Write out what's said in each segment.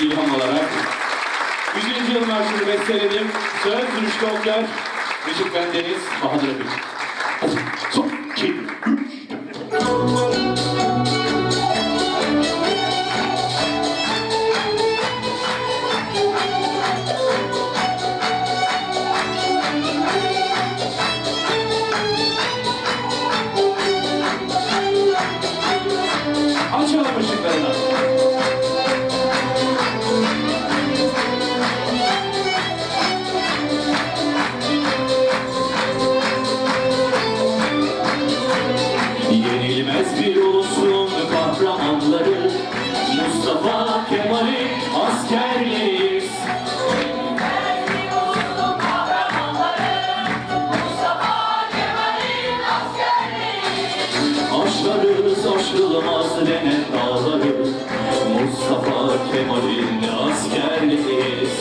ilham alarak 100. yıl marşını besteledim. Söz Rüştü Okyar, Müzik bendeniz Bahadır üç. Açalım ışıklarını. Aşarız aşılmaz denen dağları Mustafa Kemal'in askerleriyiz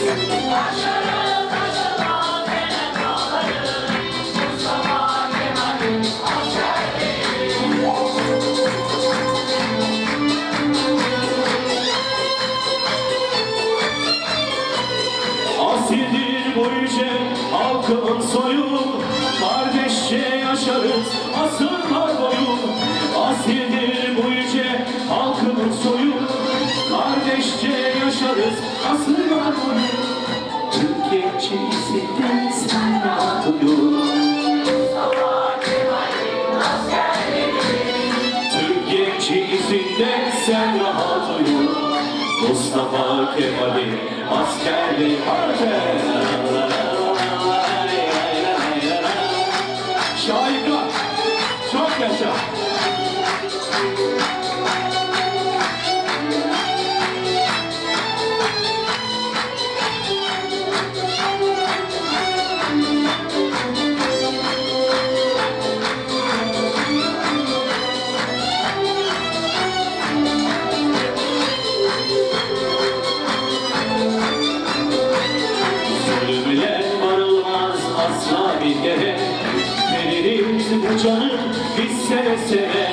Asildir bu yüce halkımın soyu. Kardeşçe yaşarız asırlar boyu. Asildir Kardeşçe yaşarız asırlar boyu Türkiye çizgiden sen rahat uyu Türkiye çizginde sen rahat uyu Mustafa Kemal'in askerli Şahika Zulümle varılmaz asla bir yere Veririz bu canı biz seve seve.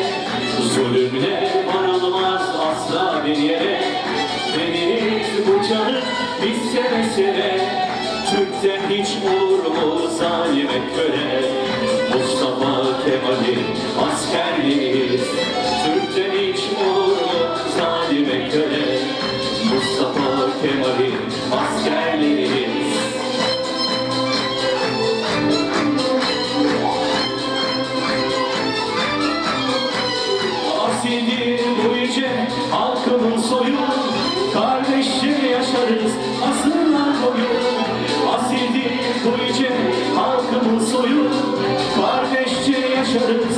Zulümle varılmaz asla bir yere. Veririz bu canı biz seve seve. Türk'ten hiç olur mu zalime köle? Mustafa Kemal'in askerliyiz Türk'ten hiç olur mu zalime köle? Mustafa Kemal'in askerleriyiz. Halkımın soyu Kardeşçe asırlar boyu Asildir bu halkımın soyu. Kardeşçe yaşarız